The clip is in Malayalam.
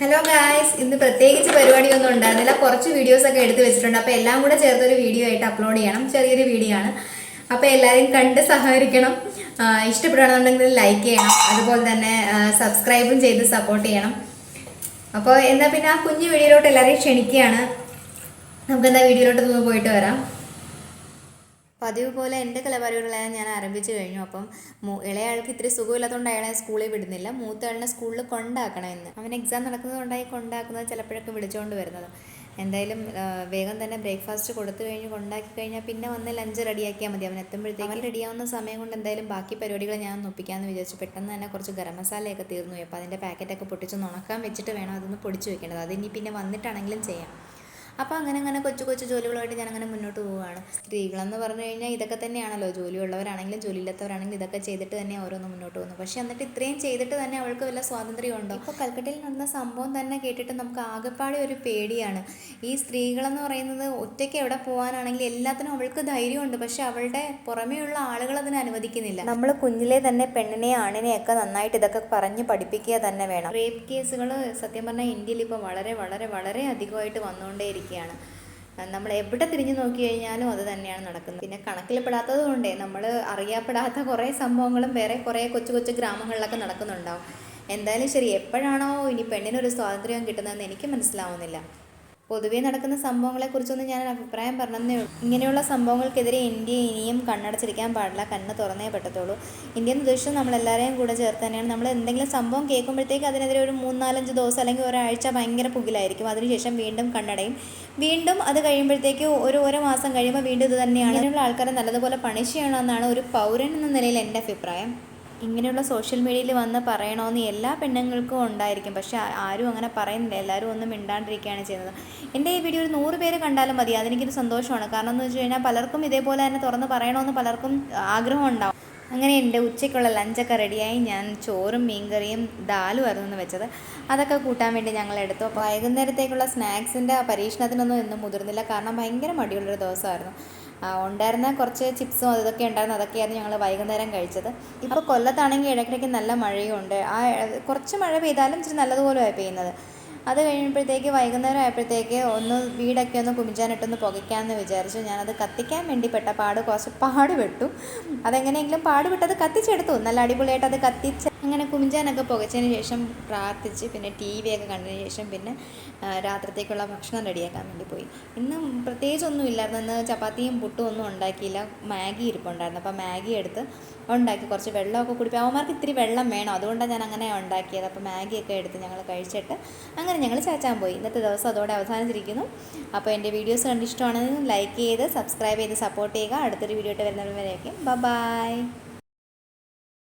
ഹലോ ഗായ്സ് ഇന്ന് പ്രത്യേകിച്ച് പരിപാടിയൊന്നും ഉണ്ടായിരുന്നില്ല. കുറച്ച് വീഡിയോസ് ഒക്കെ എടുത്തു വെച്ചിട്ടുണ്ട്. അപ്പോൾ എല്ലാം കൂടെ ചേർത്തൊരു വീഡിയോ ആയിട്ട് അപ്ലോഡ് ചെയ്യണം. ചെറിയൊരു വീഡിയോ ആണ്. അപ്പോൾ എല്ലാവരും കണ്ട് സഹകരിക്കണം. ഇഷ്ടപ്പെടുകയാണെന്നുണ്ടെങ്കിൽ ലൈക്ക് ചെയ്യണം. അതുപോലെ തന്നെ സബ്സ്ക്രൈബും ചെയ്ത് സപ്പോർട്ട് ചെയ്യണം. അപ്പോൾ എന്നാൽ പിന്നെ ആ കുഞ്ഞു വീഡിയോയിലോട്ട് എല്ലാവരെയും ക്ഷണിക്കുകയാണ്. നമുക്ക് എന്താ വീഡിയോയിലോട്ട് പോയിട്ട് വരാം. പതിവ് പോലെ എന്റെ കലാപരിപാടികളെല്ലാം ഞാൻ ആരംഭിച്ചു കഴിഞ്ഞു. അപ്പം ഇളയാൾക്ക് ഇത്തിരി സുഖമില്ലാത്തതുകൊണ്ട് അയാളെ സ്കൂളിൽ വിടുന്നില്ല. മൂത്ത ആളിനെ സ്കൂളിൽ കൊണ്ടാക്കണം എന്ന് അവൻ എക്സാം നടക്കുന്നത് നടക്കുന്നതുകൊണ്ടായി കൊണ്ടാക്കുന്നത് ചിലപ്പോഴൊക്കെ വിളിച്ചുകൊണ്ട് വരുന്നത്. എന്തായാലും വേഗം തന്നെ ബ്രേക്ക്ഫാസ്റ്റ് കൊടുത്തു കഴിഞ്ഞ് കൊണ്ടാക്കി കഴിഞ്ഞാൽ പിന്നെ വന്ന് ലഞ്ച് റെഡിയാക്കിയാൽ മതി. അവൻ എത്തുമ്പോഴത്തേക്ക് അവൻ റെഡിയാവുന്ന സമയം കൊണ്ട് എന്തായാലും ബാക്കി പരിപാടികൾ ഞാൻ ഒപ്പിക്കാമെന്ന് വിചാരിച്ചു. പെട്ടെന്ന് തന്നെ കുറച്ച് ഗരം മസാലയൊക്കെ തീർന്നു. അപ്പോൾ അതിന്റെ പാക്കറ്റൊക്കെ പൊട്ടിച്ച് ഉണക്കാൻ വെച്ചിട്ട് വേണം അതൊന്ന് പൊടിച്ച് വെക്കേണ്ടത്. ഇനി പിന്നെ വന്നിട്ടാണെങ്കിലും ചെയ്യാം. അപ്പോൾ അങ്ങനെ അങ്ങനെ കൊച്ചു കൊച്ചു ജോലികളുമായിട്ട് ഞാൻ അങ്ങനെ മുന്നോട്ട് പോവുകയാണ്. സ്ത്രീകളെന്ന് പറഞ്ഞു കഴിഞ്ഞാൽ ഇതൊക്കെ തന്നെയാണല്ലോ. ജോലിയുള്ളവരാണെങ്കിലും ജോലിയില്ലാത്തവരാണെങ്കിലും ഇതൊക്കെ ചെയ്തിട്ട് തന്നെ ഓരോന്ന് മുന്നോട്ട് പോകുന്നു. പക്ഷേ എന്നിട്ട് ഇത്രയും ചെയ്തിട്ട് തന്നെ അവൾക്ക് വല്ല സ്വാതന്ത്ര്യം ഉണ്ടോ ഇപ്പോൾ കൽക്കട്ടയിൽ നടന്ന സംഭവം തന്നെ കേട്ടിട്ട് നമുക്ക് ആകെപ്പാടെ ഒരു പേടിയാണ്. ഈ സ്ത്രീകളെന്ന് പറയുന്നത് ഒറ്റയ്ക്ക് എവിടെ പോകാനാണെങ്കിൽ എല്ലാത്തിനും അവൾക്ക് ധൈര്യമുണ്ട്. പക്ഷെ അവളുടെ പുറമേയുള്ള ആളുകൾ അതിന് അനുവദിക്കുന്നില്ല. നമ്മൾ കുഞ്ഞിലെ തന്നെ പെണ്ണിനെ ആണിനെയൊക്കെ നന്നായിട്ട് ഇതൊക്കെ പറഞ്ഞ് പഠിപ്പിക്കുക തന്നെ വേണം. റേപ്പ് കേസുകൾ സത്യം പറഞ്ഞാൽ ഇന്ത്യയിൽ ഇപ്പോൾ വളരെ വളരെ വളരെ അധികമായിട്ട് വന്നുകൊണ്ടേയിരിക്കുകയാണ് നമ്മൾ എവിടെ തിരിഞ്ഞു നോക്കി കഴിഞ്ഞാലും അത് തന്നെയാണ് നടക്കുന്നത്. പിന്നെ കണക്കിൽപ്പെടാത്തത് കൊണ്ടേ നമ്മൾ അറിയപ്പെടാത്ത കുറേ സംഭവങ്ങളും വേറെ കുറേ കൊച്ചു കൊച്ചു ഗ്രാമങ്ങളിലൊക്കെ നടക്കുന്നുണ്ടാവും. എന്തായാലും ശരി എപ്പോഴാണോ ഇനി പെണ്ണിനൊരു സ്വാതന്ത്ര്യം കിട്ടുന്നതെന്ന് എനിക്ക് മനസ്സിലാവുന്നില്ല. പൊതുവേ നടക്കുന്ന സംഭവങ്ങളെക്കുറിച്ചൊന്നും ഞാൻ അഭിപ്രായം പറഞ്ഞതേ ഉള്ളൂ. ഇങ്ങനെയുള്ള സംഭവങ്ങൾക്കെതിരെ ഇന്ത്യ ഇനിയും കണ്ണടച്ചിരിക്കാൻ പാടില്ല. കണ്ണ് തുറന്നേ പറ്റത്തുള്ളൂ. ഇന്ത്യ എന്ന് ഉദ്ദേശിച്ചത് നമ്മളെല്ലാവരെയും കൂടെ ചേർത്ത് തന്നെയാണ്. നമ്മൾ എന്തെങ്കിലും സംഭവം കേൾക്കുമ്പോഴത്തേക്ക് അതിനെതിരെ ഒരു മൂന്നാലഞ്ച് ദിവസം അല്ലെങ്കിൽ ഒരാഴ്ച ഭയങ്കര പുകിലായിരിക്കും. അതിനുശേഷം വീണ്ടും കണ്ണടയും. വീണ്ടും അത് കഴിയുമ്പോഴത്തേക്ക് ഒരു ഓരോ മാസം കഴിയുമ്പോൾ വീണ്ടും ഇത് തന്നെയാണ്. ഇങ്ങനെയുള്ള ആൾക്കാരെ നല്ലതുപോലെ പണിഷ് ചെയ്യണമെന്നാണ് ഒരു പൗരൻ എന്ന നിലയിൽ എന്റെ അഭിപ്രായം. ഇങ്ങനെയുള്ള സോഷ്യൽ മീഡിയയിൽ വന്ന് പറയണമെന്ന് എല്ലാ പെണ്ണുങ്ങൾക്കും ഉണ്ടായിരിക്കും. പക്ഷേ ആരും അങ്ങനെ പറയുന്നില്ല. എല്ലാവരും ഒന്നും മിണ്ടാണ്ടിരിക്കുകയാണ് ചെയ്യുന്നത്. എന്റെ ഈ വീഡിയോ ഒരു നൂറ് പേര് കണ്ടാലും മതി. അതെനിക്കൊരു സന്തോഷമാണ്. കാരണം എന്ന് വെച്ച് കഴിഞ്ഞാൽ പലർക്കും ഇതേപോലെ തന്നെ തുറന്ന് പറയണമെന്ന് പലർക്കും ആഗ്രഹം ഉണ്ടാവും. അങ്ങനെ എന്റെ ഉച്ചയ്ക്കുള്ള ലഞ്ചൊക്കെ റെഡിയായി ഞാൻ ചോറും മീൻകറിയും ദാലും ആയിരുന്നു വെച്ചത്. അതൊക്കെ കൂട്ടാൻ വേണ്ടി ഞങ്ങൾ എടുത്തു. അപ്പോൾ വൈകുന്നേരത്തേക്കുള്ള സ്നാക്സിന്റെ പരീക്ഷണത്തിനൊന്നും ഇന്നും മുതിർന്നില്ല. കാരണം ഭയങ്കര മടിയുള്ളൊരു ദിവസമായിരുന്നു. ഉണ്ടായിരുന്ന കുറച്ച് ചിപ്സും അതൊക്കെ ഉണ്ടായിരുന്നു. അതൊക്കെയായിരുന്നു ഞങ്ങൾ വൈകുന്നേരം കഴിച്ചത്. ഇപ്പോൾ കൊല്ലത്താണെങ്കിൽ ഇടയ്ക്കിടയ്ക്ക് നല്ല മഴയും ഉണ്ട്. ആ കുറച്ച് മഴ പെയ്താലും ഇച്ചിരി നല്ലതുപോലെയാണ് പെയ്യുന്നത്. അത് കഴിയുമ്പോഴത്തേക്ക് വൈകുന്നേരം ആയപ്പോഴത്തേക്ക് ഒന്ന് വീടൊക്കെ ഒന്ന് കുമിഞ്ചാനിട്ടൊന്ന് പുകയ്ക്കാമെന്ന് വിചാരിച്ചു. ഞാനത് കത്തിക്കാൻ വേണ്ടി പെട്ട പാട് കുറച്ച് പാട് വെട്ടു അതെങ്ങനെയെങ്കിലും പാട് വിട്ടത് കത്തിച്ചെടുത്തു. നല്ല അടിപൊളിയായിട്ട് അത് കത്തിച്ച് അങ്ങനെ കുമിഞ്ചാനൊക്കെ പുകച്ചതിന് ശേഷം പ്രാർത്ഥിച്ച് പിന്നെ ടി വി ഒക്കെ കണ്ടതിന് ശേഷം പിന്നെ രാത്രിത്തേക്കുള്ള ഭക്ഷണം റെഡിയാക്കാൻ വേണ്ടി പോയി. ഇന്ന് പ്രത്യേകിച്ചൊന്നും ഇല്ലായിരുന്നു. ഇന്ന് ചപ്പാത്തിയും പുട്ടും ഒന്നും ഉണ്ടാക്കിയില്ല. മാഗി ഇരിപ്പുണ്ടായിരുന്നു. അപ്പോൾ മാഗി എടുത്ത് ഉണ്ടാക്കി കുറച്ച് വെള്ളമൊക്കെ കുടിപ്പോൾ അവന്മാർക്ക് ഇത്തിരി വെള്ളം വേണം. അതുകൊണ്ടാണ് ഞാൻ അങ്ങനെ ഉണ്ടാക്കിയത്. അപ്പോൾ മാഗിയൊക്കെ എടുത്ത് ഞങ്ങൾ കഴിച്ചിട്ട് അങ്ങനെ ഞങ്ങൾ ചാച്ചാൻ പോയി. ഇന്നത്തെ ദിവസം അതോടെ അവസാനിച്ചിരിക്കുന്നു. അപ്പോൾ എന്റെ വീഡിയോസ് കണ്ട് ഇഷ്ടമാണെങ്കിൽ ലൈക്ക് ചെയ്ത് സബ്സ്ക്രൈബ് ചെയ്ത് സപ്പോർട്ട് ചെയ്യുക. അടുത്തൊരു വീഡിയോ ആയിട്ട് വരുന്നവരെയൊക്കെ ബൈ.